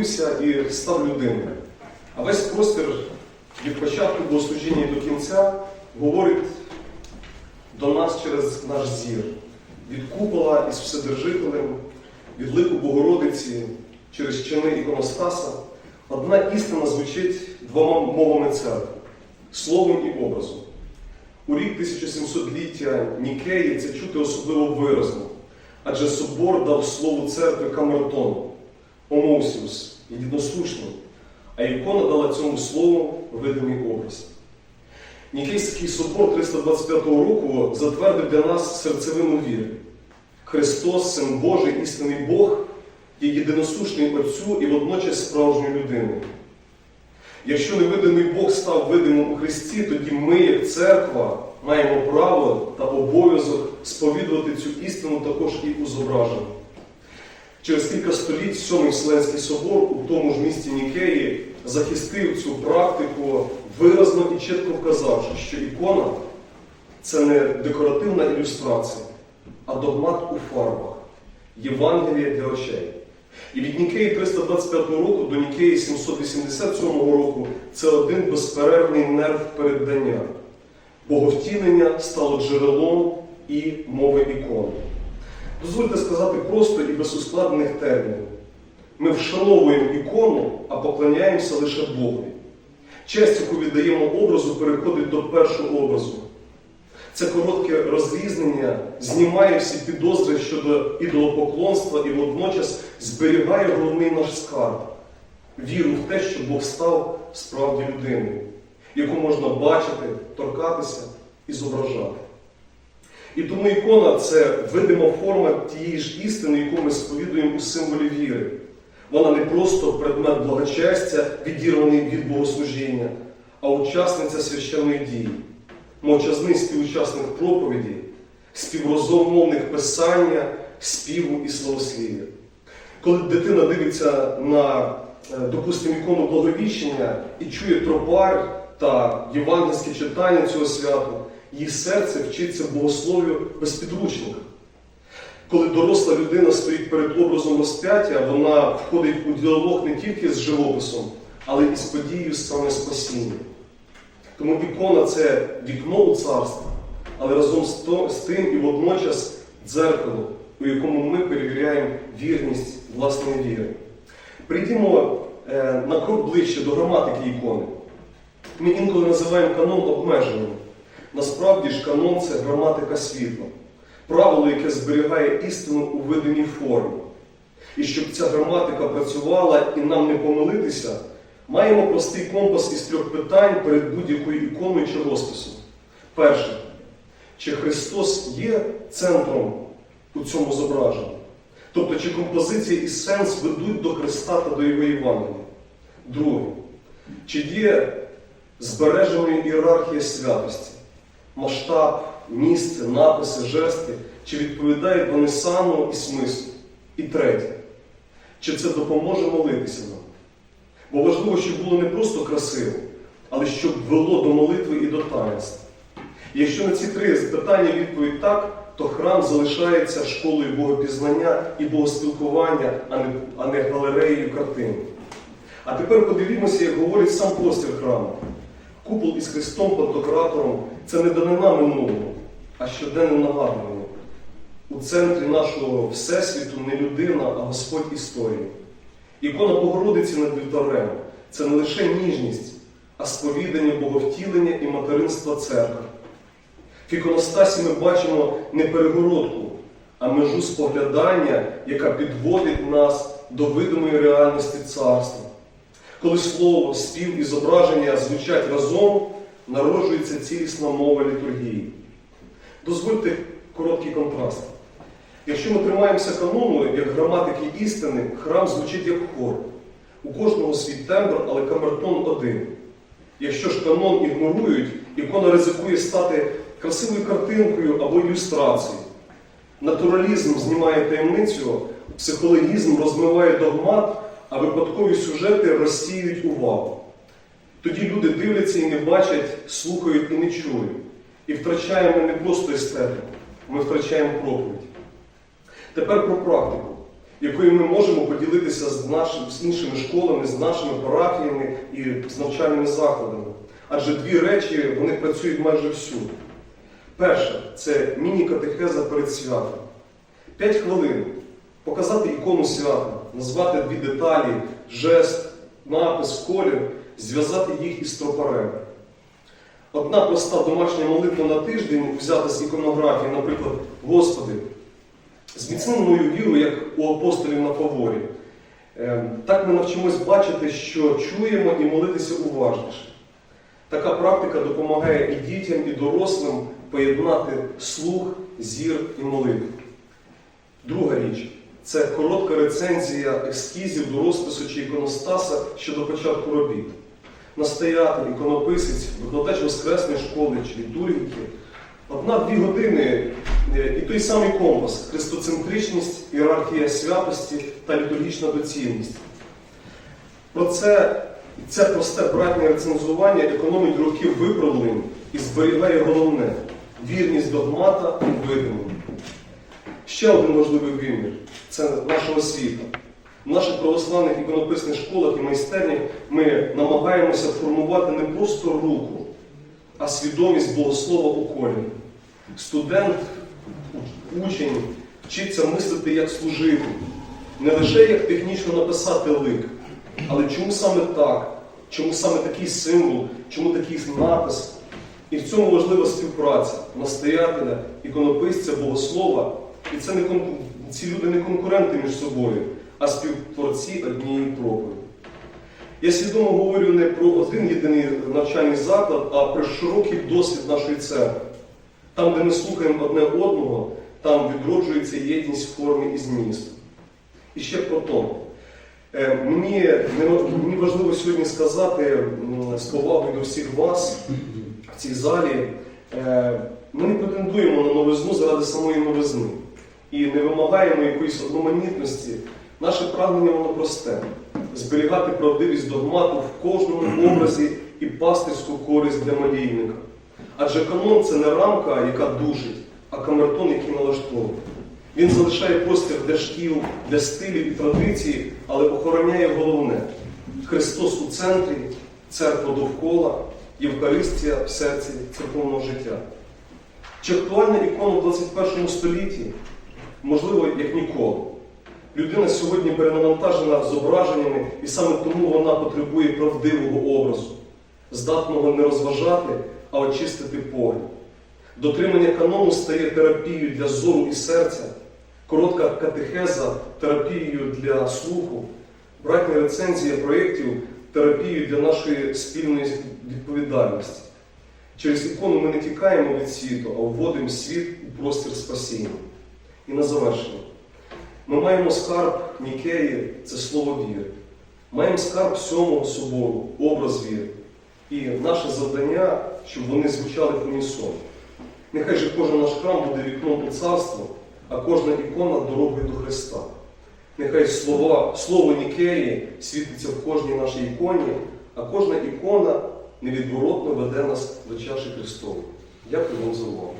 народився і став людиною. А весь простір від початку богослужіння і до кінця говорить до нас через наш зір. Від купола із Вседержителем, від лику Богородиці через чини іконостаса. Одна істина звучить двома мовами церкви словом і образом. У рік 1700-ліття Нікеї це чути особливо виразно, адже собор дав слову церкви камертону, омоусіус, єдинослушний, а ікона дала цьому слову видимий образ. Нікейський собор 325 року затвердив для нас серцевину віри. Христос, Син Божий, істинний Бог, є єдиносушний Отцю і водночас справжньою людиною. Якщо невидимий Бог став видимим у Христі, тоді ми, як церква, маємо право та обов'язок сповідувати цю істину також і у зображенні. Через кілька століть Сьомий Вселенський собор у тому ж місті Нікеї захистив цю практику, виразно і чітко вказавши, що ікона це не декоративна ілюстрація, а догмат у фарбах, Євангеліє для очей. І від Нікеї 325 року до Нікеї 787 року це один безперервний нерв передання. Боговтілення стало джерелом і мови ікони. Дозвольте сказати просто і без ускладнених термінів. Ми вшановуємо ікону, а поклоняємося лише Богу. Честь, яку віддаємо образу, переходить до першого образу. Це коротке розрізнення знімає всі підозри щодо ідолопоклонства і водночас зберігає головний наш скарб віру в те, що Бог став справді людиною, яку можна бачити, торкатися і зображати. І тому ікона це видима форма тієї ж істини, яку ми сповідуємо у символі віри. Вона не просто предмет благочестя, відірваний від богослужіння, а учасниця священної дії, мовчазний співучасник проповіді, співрозмовних писання, співу і словослів'я. Коли дитина дивиться на, е, допустимо, ікону благовіщення і чує тропар та євангельське читання цього свята, її серце вчиться богослов'ю без підручника. Коли доросла людина стоїть перед образом розп'яття, вона входить у діалог не тільки з живописом, але і з подією саме спасіння. Тому ікона це вікно у царство, але разом з тим і водночас дзеркало, у якому ми перевіряємо вірність власної віри. Прийдімо е, на крок ближче до граматики ікони. Ми інколи називаємо канон обмеженим. Насправді ж канон це граматика світла, правило, яке зберігає істину у видимій формі. І щоб ця граматика працювала і нам не помилитися, маємо простий компас із трьох питань перед будь-якою іконою чи розписом. Перше, чи Христос є центром у цьому зображенні? Тобто, чи композиція і сенс ведуть до Христа та до Його Євангелія? Друге, чи є збереженою ієрархія святості, масштаб, місце, написи, жести, чи відповідають вони самому і смислу? І третє, чи це допоможе молитися нам? Бо важливо, щоб було не просто красиво, але щоб вело до молитви і до таїнства. Якщо на ці три питання відповідь так, то храм залишається школою богопізнання і богоспілкування, а не, а не галереєю картин. А тепер подивімося, як говорить сам простір храму. Купол із Христом Пантократором це не данина минулого, а щоденне нагадування. У центрі нашого Всесвіту не людина, а Господь історії. Ікона Богородиці над вівтарем це не лише ніжність, а сповідання боговтілення і материнства церкви. В іконостасі ми бачимо не перегородку, а межу споглядання, яка підводить нас до видимої реальності царства. Коли слово, спів і зображення звучать разом, народжується цілісна мова літургії. Дозвольте короткий контраст. Якщо ми тримаємося канону, як граматики істини, храм звучить як хор. У кожного свій тембр, але камертон один. Якщо ж канон ігнорують, ікона ризикує стати красивою картинкою або ілюстрацією. Натуралізм знімає таємницю, психологізм розмиває догмат, а випадкові сюжети розсіюють увагу. Тоді люди дивляться і не бачать, слухають і не чують. І втрачаємо не просто естетику, ми втрачаємо проповідь. Тепер про практику. якою ми можемо поділитися з, нашим, з іншими школами, з нашими парафіями і з навчальними закладами. Адже дві речі вони працюють майже всюди. Перше це міні-катехеза перед святом. П'ять хвилин показати ікону свята, назвати дві деталі, жест, напис, колір, зв'язати їх із тропарем. Одна проста домашня молитва на тиждень взята з іконографії, наприклад, Господи, зміцни мою віру, як у апостолів на фаворі. Е, Так ми навчимось бачити, що чуємо і молитися уважніше. Така практика допомагає і дітям, і дорослим поєднати слух, зір і молитву. Це коротка рецензія ескізів до розпису чи іконостаса щодо початку робіт. Настоятель, іконописець, викладач воскресної школи чи літургіки. Одна-дві години е, і той самий компас христоцентричність, ієрархія святості та літургічна доцільність. Про це це просте братнє рецензування економить років виправлень і зберігає головне вірність догмата і видиму. Ще один важливий вимір це наша освіта. В наших православних іконописних школах і майстернях ми намагаємося формувати не просто руку, а свідомість богослова у колі. Студент, учень вчиться мислити як служити, не лише як технічно написати лик, але чому саме так, чому саме такий символ, чому такий напис. І в цьому важлива співпраця настоятеля, іконописця, богослова. І це не кон... ці люди не конкуренти між собою, а співтворці однієї проповіді. Я свідомо говорю не про один єдиний навчальний заклад, а про широкий досвід нашої церкви. Там, де ми слухаємо одне одного, там відроджується єдність в формі і змісту. І ще про то. Е, Мені, мені важливо сьогодні сказати з повагою до всіх вас в цій залі. е, Ми не претендуємо на новизну заради самої новизни і не вимагаємо якоїсь одноманітності. Наше прагнення воно просте зберігати правдивість догмату в кожному образі і пастирську користь для молійника. Адже канон це не рамка, яка душить, а камертон, який налаштовує. Він залишає простір для шкіл, для стилів і традицій, але охороняє головне Христос у центрі, церква довкола, Євхаристія в серці церковного життя. Чи актуальна ікона в 21 столітті? Можливо, як ніколи. Людина сьогодні перенавантажена зображеннями, і саме тому вона потребує правдивого образу, здатного не розважати, а очистити погляд. Дотримання канону стає терапією для зору і серця, коротка катехеза терапією для слуху, братня рецензія проєктів терапією для нашої спільної відповідальності. Через ікону ми не тікаємо від світу, а вводимо світ у простір спасіння. І на завершення. Ми маємо скарб Нікеї це слово віри. Маємо скарб сьомого собору, образ віри. І наше завдання, щоб вони звучали в унісон. Нехай же кожен наш храм буде вікном у царство, а кожна ікона дорогою до Христа. Нехай слова, слово Нікеї світиться в кожній нашій іконі, а кожна ікона невідворотно веде нас до чаші Христової. Дякую вам за увагу.